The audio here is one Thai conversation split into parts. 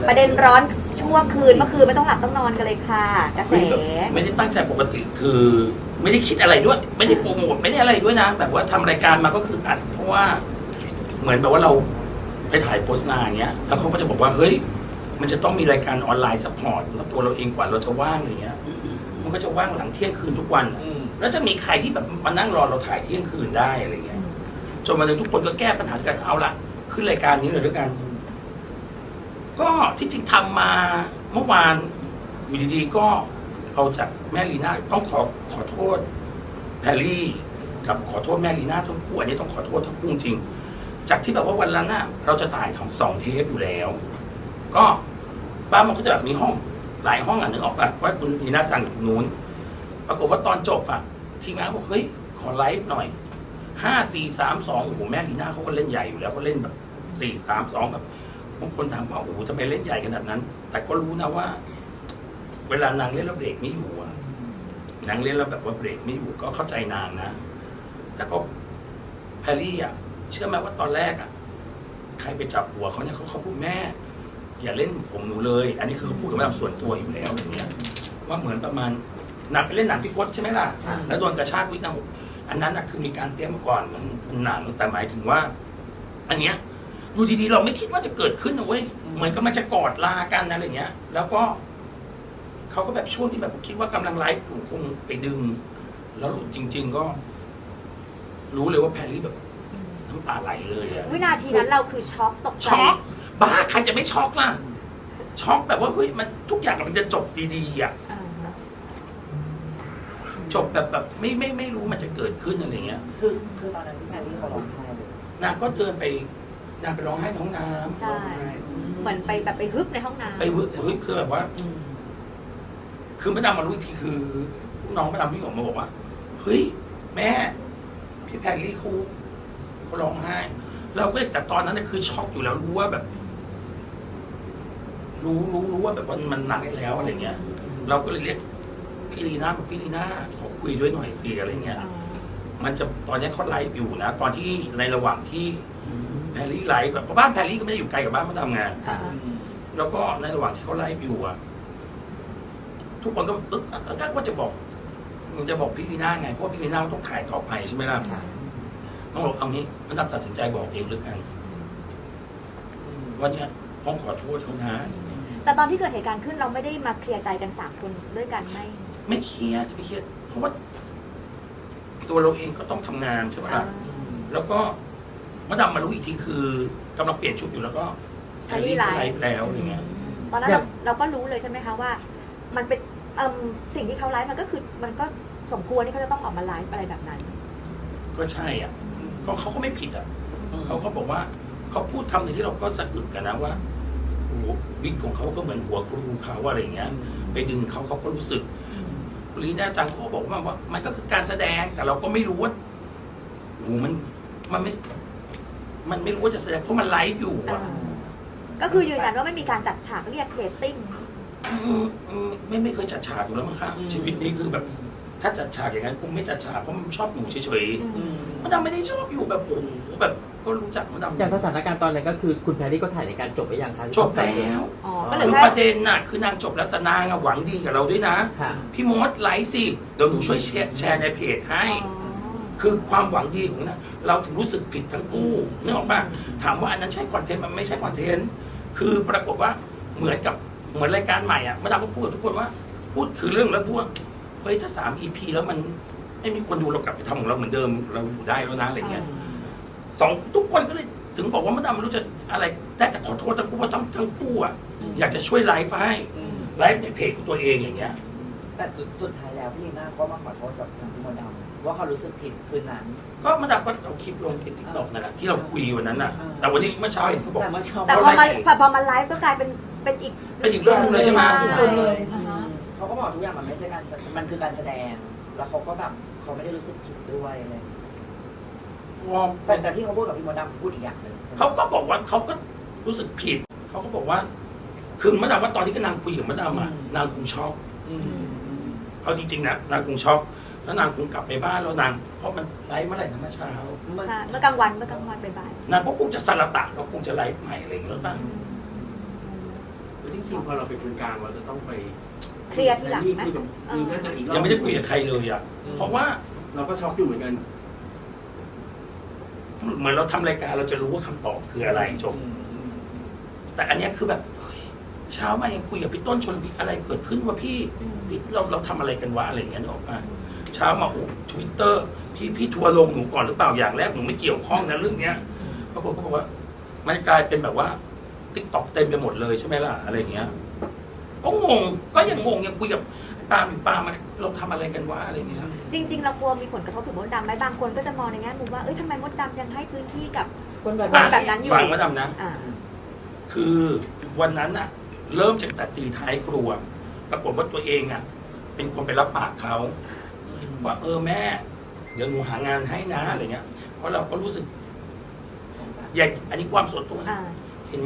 เลยประเด็นร้อนชั่วคืนเมื่อคืนไม่ต้องหลับต้องนอนกันเลยค่ะ กระแสเฮ้ยแบบไม่ได้ตั้งใจปกติคือ ไม่ได้คิดอะไรด้วย ไม่ได้โปรโมทไม่ได้อะไรด้วยนะ แบบว่าทำรายการมาก็คืออัด เพราะว่าเหมือนแบบว่าเราไปถ่ายโฆษณาอย่างเงี้ยแล้วเขาก็จะบอกว่าเฮ้ย มันจะต้องมีรายการออนไลน์ซัพพอร์ตแล้วตัวเราเองกว่าเราจะว่างอะไรเงี้ยมันก็จะว่างหลังเที่ยงคืนทุกวันอะอืมแล้วจะมีใครที่แบบมานั่งรอเราถ่ายเที่ยงคืนได้อะไรเงี้ยจนวันหนึงทุกคนก็แก้ปัญหาด้วยกันเอาละขึ้นรายการนี้เลยด้วยกัน ก็ที่จริงทำมาเมื่อวานอยู่ดีๆก็เอาจากแม่ลีน่าต้องขอขอโทษแพรรี่กับขอโทษแม่ลีน่าทั้งคู่อันนี้ต้องขอโทษทั้งคู่จริง จากที่แบบว่าวันนั้นน่ะเราจะถ่ายของสองเทปอยู่แล้ว ก็บ้ามันก็จะแบบมีห้องหลายห้องอะนึกออกป่ะก็ให้คุณลีน่าจังอยู่ตรงนู้นปรากฏว่าตอนจบอะทีมงานบอกเฮ้ยขอไลฟ์หน่อยห้าสี่สามสองโอ้โหแม่ลีน่าเขาก็เล่นใหญ่อยู่แล้วเขาเล่นแบบสี่สามสองแบบ บางคนถามว่าโอ้โหทำไมเล่นใหญ่ขนาดนั้น แต่ก็รู้นะว่า เวลานางเล่นแล้วเบรกไม่อยู่อะนางเล่นแล้วแบบว่าเบรกไม่อยู่ก็เข้าใจนางนะ แต่ก็แพรรี่อะเชื่อไหมว่าตอนแรกอะใครไปจับหัวเขาเนี่ยเขาเขาพูดแม่ อย่าเล่นผมหนูเลย อันนี้คือเขาพูดกับแม่ส่วนตัวอยู่แล้วอย่างเงี้ยว่าเหมือนประมาณหนังไปเล่นหนังพี่พศใช่ไหมล่ะค่ะ แล้วโดนกระชากวิทย์นางบอกอันนั้นน่ะคือมีการเตรียมมาก่อนมันมันหนังแต่หมายถึงว่า อันเนี้ย อยู่ดีๆ เราไม่คิดว่าจะเกิดขึ้นนะเว้ยเหมือนกับมันจะกอดลากันอะไรเงี้ย แล้วก็เขาก็แบบช่วงที่แบบคิดว่ากำลังไลฟ์อยู่คงไปดึง แล้วหลุดจริง ๆ ก็ รู้เลยว่าแพรรี่แบบน้ำตาไหลเลยอะวินาทีนั้นเราคือช็อกตกใจช็อกบ้าใครจะไม่ช็อกล่ะช็อกแบบว่าเฮ้ยมันทุกอย่างมันจะจบดีๆอะอ่าจบแบบแบบไม่ไม่ไม่รู้มันจะเกิดขึ้นอะไรเงี้ย คือคือตอนนั้นพี่แพรรี่เขาร้องไห้เลยนางก็เดินไป นางไปร้องไห้ในห้องน้ำใช่ เหมือนไปแบบไปฮึบในห้องน้ำ ไปเว้ยเฮ้ยคือแบบว่าอืมคือมาดามมารู้อีกทีคือลูกน้องมาดามพี่หยงมาบอกว่าเฮ้ยแม่ พี่แพรรี่เขาเขาร้องไห้ เราก็แต่ตอนนั้นน่ะคือช็อกอยู่แล้วรู้ว่าแบบ รู้รู้รู้ว่าแบบมันมันหนักแล้วอะไรเงี้ย เราก็เลยเรียกพี่ลีน่าบอกพี่ลีน่าขอคุยด้วยหน่อยสิอะไรเงี้ยอ่ามันจะตอนนี้เขาไลฟ์อยู่นะ ตอนที่ในระหว่างที่แพ รรี่ไลฟ์แบบเพราะบ้านแพรรี่ก็ไม่ได้อยู่ไกลกับบ้านมาทำงานอ่าแล้วก็ในระหว่างที่เขาไลฟ์อยู่อะทุกคนก็อึ๊กอักอักอักว่าจะบอกมันจะบอกพี่ลีน่าไงเพราะว่าพี่ลีน่าก็ต้องถ่ายต่อไปใช่ไหมล่ะค่ะ ต้องบอกเอางี้มันตัดสินใจบอกเองหรือกันว่าเนี่ยต้องขอโทษเขานะแต่ตอนที่เกิดเหตุการณ์ขึ้นเราไม่ได้มาเคลียร์ใจกันสามคนด้วยกันไม่ไม่เครียดจะไปเครียดเพราะว่าตัวเราเองก็ต้องทำงานใช่ไหมล่ะ แล้วก็ มาดามมารู้อีกทีคือกำลังเปลี่ยนชุดอยู่แล้วก็แพรรี่ไลฟ์แล้วอะไรเงี้ย ตอนนั้นเราเราก็รู้เลยใช่ไหมคะว่า มันเป็นเอิ่มสิ่งที่เขาไลฟ์มันก็คือมันก็สมควรที่เขาจะต้องออกมาไลฟ์อะไรแบบนั้น ก็ใช่อะก็เขาก็ไม่ผิดอะเขาก็บอกว่าเขาพูดคำหนึ่งที่เราก็สะอึกกันนะว่าโอ้โหวิกของเขาก็เหมือนหัวครูเขาอะไรอย่างเงี้ย ไปดึงเขาเขาก็รู้สึกคุณลีน่าจังเขาก็บอกว่าว่า มันก็คือการแสดงแต่เราก็ไม่รู้ว่าโอ้โหมันมันไม่ มันไม่รู้ว่าจะแสดงเพราะมันไลฟ์อยู่อะก็คือยืนยันว่าไม่มีการจัดฉากเรียกเรตติ้งอืมอืมไม่ไม่เคยจัดฉากอยู่แล้วมั้งคะชีวิตนี้คือแบบ ถ้าจัดฉากอย่างนั้นคงไม่จัดฉากเพราะมันชอบอยู่เฉยอืมๆมันดำไม่ได้ชอบอยู่แบบโอ้โหแบบก็รู้จักมันดำอย่างสถานการณ์ตอนนั้นก็คือคุณแพรรี่ก็ถ่ายในการจบไปยังคะจบแล้วอ๋อก็เหลืคืออแค่ประเด็นน่ะคือนางจบแล้วแต่นางอะหวังดีกับเราด้วยนะ ค่ะ พี่มดไลฟ์สิเดี๋ยวหนูช่วยแชร์แชร์ในเพจให้ อ๋อ คือความหวังดีของนางเราถึงรู้สึกผิดทั้งคู่นึกออกป่ะถามว่าอันนั้นใช่คอนเทนต์มันไม่ใช่คอนเทนต์คือปรากฏว่าเหมือนกับเหมือนรายการใหม่อะมาดามก็พูดกับทุกคนว่า พูดคือเรื่องแล้วพูดว่าเฮ้ยถ้าสามอีพีแล้วมันไม่มีคนดูเรากลับไปทำของเราเหมือนเดิมเราอยู่ได้แล้วนะอะไรเงี้ยสองทุกคนก็เลยถึงบอกว่ามาดามไม่รู้จะอะไรได้แต่ขอโทษทั้งคู่เพราะทั้งทั้งคู่อะอยากจะช่วยไลฟ์ให้อืมไลฟ์ในเพจของตัวเองอย่างเงี้ย แต่สุดสุดท้ายแล้วพี่ลีน่าก็มาขอโทษกับทางพี่มดดำ ว่าเขารู้สึกผิดคืนนั้น ก็มาดามก็เอาคลิปลงในติ๊กต็อกนั่นแหละที่เราคุยวันนั้นน่ะ อ่า แต่วันนี้เมื่อเช้าเห็นเขาบอก แต่เมื่อเช้าแต่พอมาพอพอมาไลฟ์ก็กลายเป็นเป็นอีกเป็นอีกเรื่องหนึงเลยใช่ไหมใช่อืมเขาก็บอกทุกอย่างมันไม่ใช่การแสมันคือการแสดง แล้วเขาก็แบบเขาไม่ได้รู้สึกผิดด้วยเลยแต่แต่ที่เขาพูดกับพี่มดดำพูดอีกอย่างหนึ่งเขาก็บอกว่าเขาก็รู้สึกผิด เขาก็บอกว่า คือมาดามว่าตอนที่ก็นางคุยกับมาดามอะนางคงช็อกอืมอืม เอาจริงๆนะนางคงช็อก แล้วนางคงกลับไปบ้านแล้วนางเพราะมันไลฟ์เมื่อไหร่นะเมื่อเช้ามันค่ะเมื่อกลางวันเมื่อกลางวันบ่ายนางก็คงจะสลัดตะแล้วคงจะไลฟ์ใหม่อะไรอย่างเงี้ยหรือเปล่าๆจริงๆพอเราเป็นคนกลางเราจะต้องไปเคลียร์ทีหลังไหมคุยกับลีน่าจังอีกรอบยังไม่ได้คุยกับใครเลยอะเพราะว่าเราก็ช็อกอยู่เหมือนกันเหมือนเราทำรายการเราจะรู้ว่าคำตอบคืออะไรจบแต่อันเนี้ยคือแบบเฮ้ยเช้ามายังคุยกับพี่ต้นชนพี่อะไรเกิดขึ้นวะพี่อืมพี่เราเราทำอะไรกันวะอะไรอย่างเงี้ยนึกออกปะ เช้ามาโอ้ทวิตเตอร์พี่พี่ทัวร์ลงหนูก่อนหรือเปล่าอย่างแรกหนูไม่เกี่ยวข้องนะเรื่องเนี้ยปรากฏก็บอกว่า มันกลายเป็นแบบว่าติ๊กต็อกเต็มไปหมดเลยใช่ไหมล่ะอะไรอย่างเงี้ยก็งงก็ยังงงยังคุยกับปาล์มอยู่ปาล์มมันเราทำอะไรกันวะอะไรเงี้ย จริงๆเรากลัวมีผลกระทบถึงมดดำไหมบางคนก็จะมองในแง่มุมว่าเอ้ยทำไมมดดำยังให้พื้นที่กับคนแบบคนแบบนั้นอยู่ฟังมาดำนะ อ่าคือวันนั้นอะเริ่มจากแต่ตีท้ายครัว ปรากฏว่าตัวเองอะเป็นคนไปรับปากเขา ว่าเออแม่ เดี๋ยวหนูหางานให้นะอะไรเงี้ย เพราะเราก็รู้สึก อยากอันนี้ความส่วนตัวนะอ่าเห็น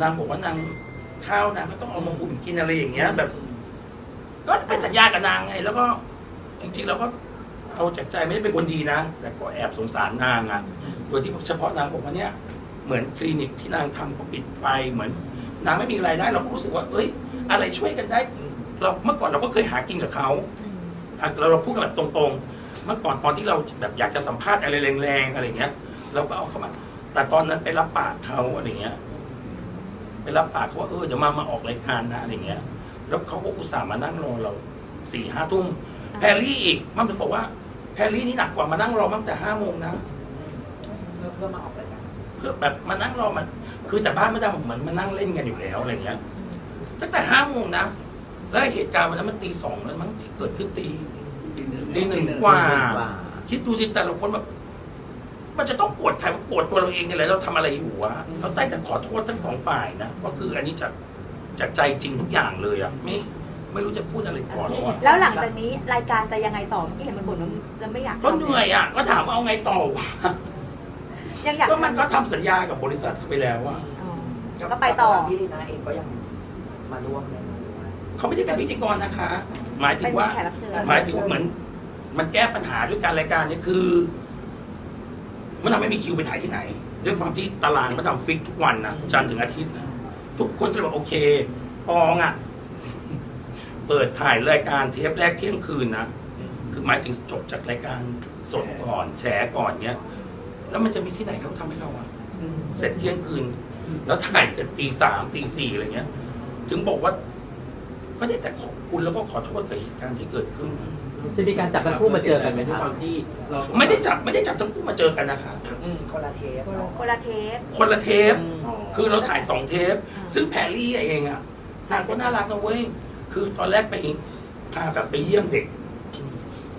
นางบอกว่านางข้าวนางก็ต้องเอามาอุ่นกินอะไรอย่างเงี้ย แบบก็ไปสัญญากับนางไง แล้วก็ จริง ๆ เราก็เอาจากใจไม่ได้เป็นคนดีนะแต่ก็แอบสงสารนางอะโดยที่เฉพาะนางบอกว่าเนี่ย เหมือนคลินิกที่นางทำก็ปิดไปเหมือน นางไม่มีรายได้เราก็รู้สึกว่า เอ้ย อะไรช่วยกันได้ เราเมื่อก่อนเราก็เคยหากินกับเขา อืมอะ เราเราพูดกันแบบตรงๆ เมื่อก่อนตอนที่เราแบบอยากจะสัมภาษณ์อะไรแรงๆอะไรเงี้ย เราก็เอาเข้ามา แต่ตอนนั้นไปรับปากเขาอะไรเงี้ย ไปรับปากเขาว่าเออเดี๋ยวมามาออกรายการนะอะไรเงี้ย แล้วเขาก็อุตส่าห์มานั่งรอเราสี่ห้าทุ่มแพรรี่อีกมันถึงบอกว่าแพรรี่นี่หนักกว่ามานั่งรอมาตั้งแต่ห้าโมงนะเพื่อเพื่อมาออกรายการเพื่อแบบมานั่งรอมัน คือแต่บ้านไม่ได้เหมือนมานั่งเล่นกันอยู่แล้วอะไรเงี้ยตั้งแต่ห้าโมงนะ แล้วเหตุการณ์วันนั้นมันตีสองแล้วมั้งที่เกิดขึ้นตีตีหนึ่งกว่า คิดดูสิแต่ละคนแบบมันจะต้องโกรธใครมันโกรธตัวเราเองเนี่ยแหละเราทำอะไรอยู่วะเราได้แต่ขอโทษทั้งสองฝ่ายนะก็คืออันนี้จากจากใจจริงทุกอย่างเลยอะไม่ไม่รู้จะพูดอะไรก่อนแล้วอะแล้วหลังจากนี้รายการจะยังไงต่อเมื่อกี้เห็นมันบ่นว่าจะไม่อยากทำก็เหนื่อยอะก็ถามว่าเอาไงต่อวะยังอยากก็มันก็ทำทำสัญญากับบริษัทเขาไปแล้วอะอ๋อก็ไปต่อพี่ลีน่าเองก็ยังมาร่วมในนี้ด้วย เขาไม่ได้เป็นพิธีกรนะคะ หมายถึเป็นงว่าแขกรับเชิญ หมายถึงว่าเหมือน มันแก้ปัญหาด้วยการรายการเนี่ยคือ มันทำไม่มีคิวไปถ่ายที่ไหนด้วยความที่ตารางมันทำฟิกทุกวันนะจันทร์ถึงอาทิตย์นะทุกคนก็เลยบอกโอเคปองอะ เปิดถ่ายรายการเทปแรกเที่ยงคืนนะ คือหมายถึงจบจากรายการสดก่อนแฉก่อนเนี้ย แล้วมันจะมีที่ไหนเขาทำให้เราอะ เสร็จเที่ยงคืน แล้วถ่ายเสร็จตีสามตีสี่อะไรเงี้ย ถึงบอกว่า ก็ได้แต่ขอบคุณแล้วก็ขอโทษกับเหตุการณ์ที่เกิดขึ้น จะมีการจับทั้งคู่มาเจอกันไหมครับ ความที่เราไม่ได้จับไม่ได้จับทั้งคู่มาเจอกันนะคะอืมคนละเทปเนาะคนละเทป คนละเทปอ๋อคือเราถ่ายสองเทป ซึ่งแพรรี่เองอะนางก็น่ารักนะเว้ย คือตอนแรกไปพาแบบไปเยี่ยมเด็ก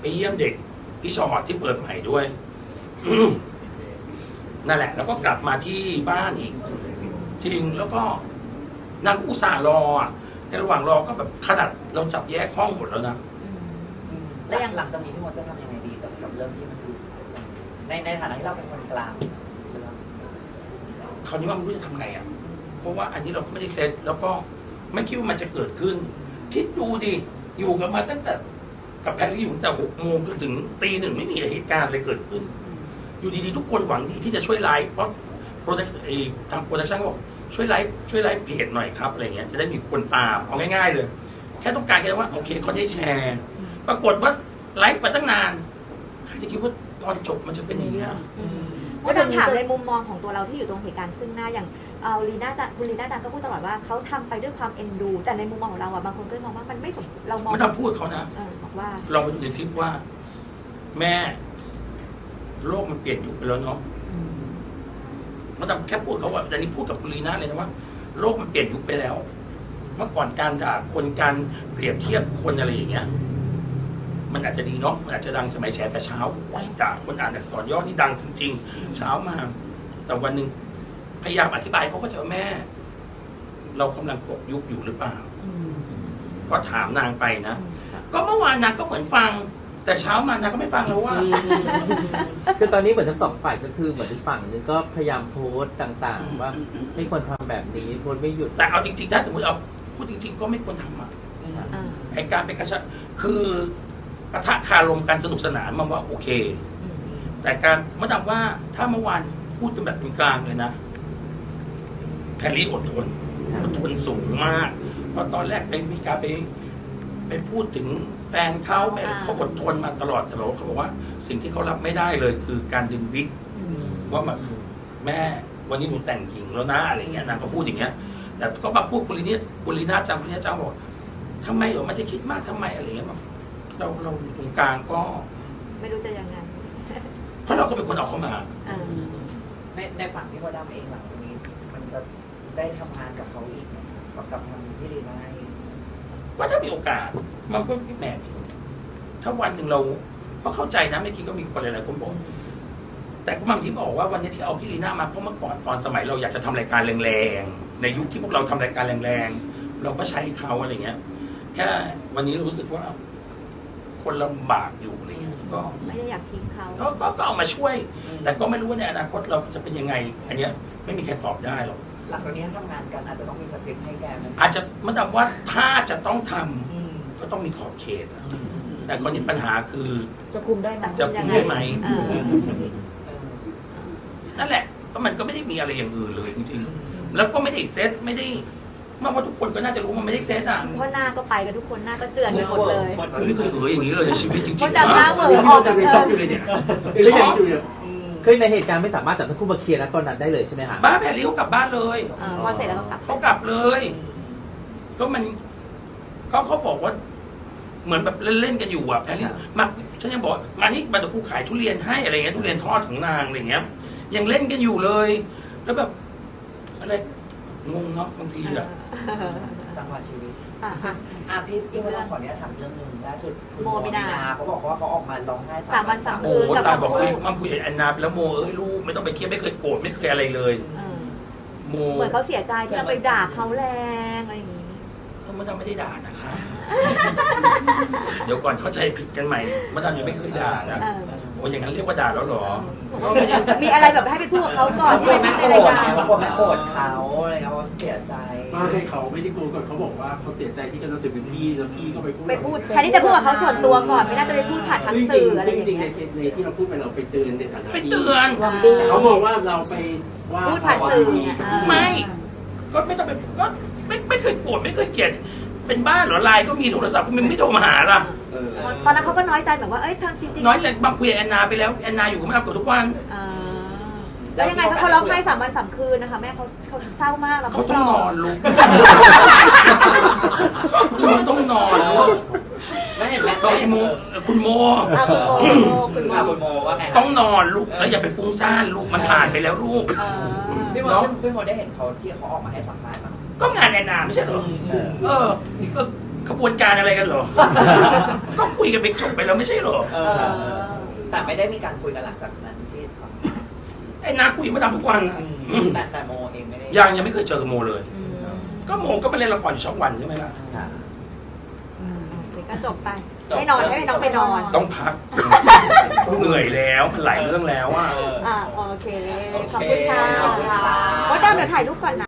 ไปเยี่ยมเด็กพี่ชอตที่เปิดใหม่ด้วยอืมนั่นแหละ แล้วก็กลับมาที่บ้านอีก จริงแล้วก็นางอุตส่าห์รออะ ในระหว่างรอก็แบบขนาดเราจับแยกห้องหมดแล้วนะอืมแล้วหลังจากนี้พี่มดจะทำยังไงดีกับกับเรื่องที่มันดูในในฐานะที่เราเป็นคนกลางเรื่องคราวนี้ว่าไม่รู้จะทำไงอะ เพราะว่าอันนี้เราก็ไม่ได้เซ็ตแล้วก็ไม่คิดว่ามันจะเกิดขึ้น คิดดูดิอยู่กันมาตั้งแต่กับแพรรี่อยู่ตั้งแต่หกโมงจนถึงตีหนึ่งไม่มีเหตุการณ์อะไรเกิดขึ้น อยู่ดีๆทุกคนหวังดีที่จะช่วยไลฟ์เพราะโปรดักทางโปรดักชั่นก็บอก ช่วยไลฟ์ช่วยไลฟ์เพจหน่อยครับอะไรเงี้ยจะได้มีคนตามเอาง่ายๆเลย แค่ต้องการแค่ว่าโอเคเขาได้แชร์ ปรากฏว่าไลฟ์มาตั้งนานใครจะคิดว่าตอนจบมันจะเป็นอย่างเงี้ยก็ต้องถามในมุมมองของตัวเราที่อยู่ตรงเหตุการณ์ซึ่งหน้าอย่างเอาลีน่าจันคุณลีน่าจันก็พูดตลอดว่าเขาทำไปด้วยความเอ็นดู แต่ในมุมมองของเราอะบางคนก็มองว่ามันไม่สมเรามองไม่ต้องพูดเขานะเออบอกว่าลองไปดูในคลิปว่า แม่ โลกมันเปลี่ยนยุคไปแล้วเนาะ มันทำแค่พูดเขาว่าแต่นี้พูดกับคุณลีน่าเลยนะว่า โลกมันเปลี่ยนยุคไปแล้ว เมื่อก่อนการด่าคนการเปรียบเทียบคนอะไรอย่างเงี้ย มันอาจจะดีเนาะมันอาจจะดังสมัยแฉแต่เช้าโอ้ยด่าคนอ่านอักษรย่อนี่ดังจริงๆเช้ามา แต่วันหนึ่งพยายามอธิบายเขาก็จะว่าแม่ เรากำลังตกยุคอยู่หรือเปล่าก็ถามนางไปนะ ก็เมื่อวานนางก็เหมือนฟัง แต่เช้ามานางก็ไม่ฟังแล้วว่า คือตอนนี้เหมือนทั้งสองฝ่ายก็คือเหมือนอีกฝั่งหนึงก็พยายามโพสต์ต่าง ๆ ว่าไม่ควรทำแบบนี้โพสต์ไม่หยุด แต่เอาจริงๆ ถ้าสมมติเอาพูดจริง ๆ ก็ไม่ควรทำอะอ่าไอการเป็นกระชากคือปะทะคารมกันสนุกสนานมันว่าโอเคแต่การเมื่อดำว่าถ้าเมื่อวานพูดกันแบบเป็นกลางเลยนะแพรรี่อดทนอดทนสูงมากเพราะตอนแรกไปมีการไปไปพูดถึง แฟนเขาแม่เขาอดทนมาตลอดแต่แบบว่าเขาบอกว่า สิ่งที่เขารับไม่ได้เลยคือการดึงวิกว่าแบบแม่วันนี้หนูแต่งหญิงแล้วนะอะไรเงี้ยนางก็พูดอย่างเงี้ย แต่ก็มาพูดคุณลีนี่คุณลีน่าจังคุณลีน่าจังบอกทำไมเหรอมันจะคิดมากทำไมอะไรเงี้ยแบบเราเราอยู่ตรงกลางก็ ไม่รู้จะยังไงเพราะเราก็เป็นคนเอาเข้ามาเออในในฝั่งพี่โมดำเองหลังจากนี้ มันจะได้ทำงานกับเขาอีกไหมกับกับทางพี่ลีน่าเองก็ถ้ามีโอกาส มันก็แหมถ้าวันหนึ่งเราก็เข้าใจนะเมื่อกี้ก็มีคนหลายๆคนบอกแต่ก็บางทีบอกว่าวันนี้ที่เอาพี่ลีน่ามาเพราะเมื่อก่อนตอนสมัยเราอยากจะทำรายการแรงๆในยุคที่พวกเราทำรายการแรงๆเราก็ใช้เขาอะไรเงี้ยแค่วันนี้รู้สึกว่า คนลำบากอยู่อะไรเงี้ยก็ไม่ได้อยากทิ้งเขาก็ก็ก็เอามาช่วย แต่ก็ไม่รู้ว่าในอนาคตเราจะเป็นยังไง อันเนี้ยไม่มีใครตอบได้หรอกหลังจากนี้ทำงานกันอาจจะต้องมีสคริปต์ให้แกไหมอาจจะมันแต่ว่าถ้าจะต้องทำอืม ก็ต้องมีขอบเขตอะแต่คนนี้ปัญหาคือจะคุมได้ไหมจะคุมได้ไหมเออเออนั่นแหละก็มันก็ไม่ได้มีอะไรอย่างอื่นเลยจริงๆ แล้วก็ไม่ได้เซตไม่ได้มากว่าทุกคนก็น่าจะรู้มันไม่ได้เซตอะเพราะหน้าก็ไปกันทุกคนหน้าก็เจือนไปหมดเลยผมไม่เคยเอออย่างนี้เลยในชีวิตจริงเพราะๆดำหน้านะเหมือนออกจะไปช็อกอยู่เลยเนี่ยยังช็อกอยู่เนี่ยอืมคือในเหตุการณ์ไม่สามารถจับทั้งคู่มาเคลียร์นะตอนนั้นได้เลยใช่ไหมคะบ้านแพรรี่เขากลับบ้านเลยเออพอเสร็จแล้วก็กลับเขากลับเลย ก็มันก็เขาบอกว่า เหมือนแบบเล่นๆกันอยู่อะแพรรี่มาฉันยังบอกว่ามานี่มาแต่กูขายทุเรียนให้อะไรเงี้ยทุเรียนทอดของนางอะไรเงี้ยยังเล่นกันอยู่เลย แล้วแบบอะไรงงเนาะบางทีอะจังหวะชีวิตอะอะพี่พี่โมดำขออนุญาตถามเรื่องหนึ่งล่าสุดคุณโมมินา เขาบอกว่าเขาออกมาร้องไห้สามวันสามโอ้คืนโหกับตายบอกครเฮ้ยบครัวมาคุยกับแอนนาไปแล้วโมเอ้ยลูกไม่ต้องไปเครียดไม่เคยโกรธไม่เคยอะไรเลย เออโมเหมือนเขาเสียใจที่เราไปด่าเขาแรงอะไรอย่างนี้ เขาไม่ได้ไม่ได้ด่านะคะ เดี๋ยวก่อนเข้าใจผิดกันใหม่มาดามยังไม่เคยด่านะเออ โอ้อย่างนั้นเรียกว่าด่าแล้วเหรอเออมีอะไรแบบให้ไปพูดกับเขาก่อนเขาที่กลัวไปแม่ในโกรรายการธเขากลัวแม่โกรธเขาอะไรเงี้ยเขาเสียใจ ไม่เขาไม่ได้โกรธก่อนเขาบอกว่าเขาเสียใจที่กันเราถือเป็นพี่แล้วพี่ก็ไปพูดไปพูดแทนที่จะพูดกับเขาส่วนตัวก่อนไม่น่าจะไปพูดผ่านทางซึ่งจริสื่งออะไรอซึ่งย่างจริงในเงี้ย ในที่เราพูดไปเราไปเตือนในฐานะไปที่เตือนหวังดีแต่เขามองว่าเราไปว่าพูดผ่านสื่อเนี่ยเออไม่ ก็ไม่ต้องไปก็ไม่ไม่เคยโกรธไม่เคยเกลียด เป็นบ้านเหรอไลน์ก็มีโทรศัพท์ก็มันไม่โทรมาหาล่ะ เออตอนนั้นเขาก็น้อยใจแบบว่า เอ้ยทางจริงๆน้อยใจบางคุยกับแอนนาไปแล้วแอนนาอยู่กับแม่กับทุกวันอ่าแล้วยังไงคะเขาร้องไห้สามวันสามคืนนะคะแม่เขาเขาเศร้ามากแล้วเขาต้องนอนลูกลูกต้องนอนลูกไม่เห็นแม่บอกไอ้โมเอ่อคุณโม อะคุณโมคุณโมคุณโมอะคุณโมว่าไงต้องนอนลูกแล้วอย่าไปฟุ้งซ่านลูกมันผ่านไปแล้วลูกเออพี่โมเนาะพี่โมได้เห็นเขาที่เขาออกมาให้สัมภาษณ์มั้ย ก็งานแอนนาไม่ใช่เหรอ เออเออก็ขบวนการอะไรกันเหรอ ก็คุยกันไปจบไปแล้วไม่ใช่เหรอ เออแต่ไม่ได้มีการคุยกันหลังจากนั้นที่ทำไอ้นาคุยมาทำทุกวันอะอืมแต่แต่โมเองไม่ได้ยังยังไม่เคยเจอกับโมเลยอืมก็โมก็มาเล่นละครอยู่ช่องวันใช่ไหมล่ะ ค่ะอืมโอเคก็จบไป ไม่นอนให้น้องไปนอนต้องพัก เหนื่อยแล้วมันหลายเรื่องแล้วอะ เออ อ่าโอเคโอเคขอบคุณค่ะขอบคุณค่ะมดดำเดี๋ยวถ่ายรูปก่อนนะ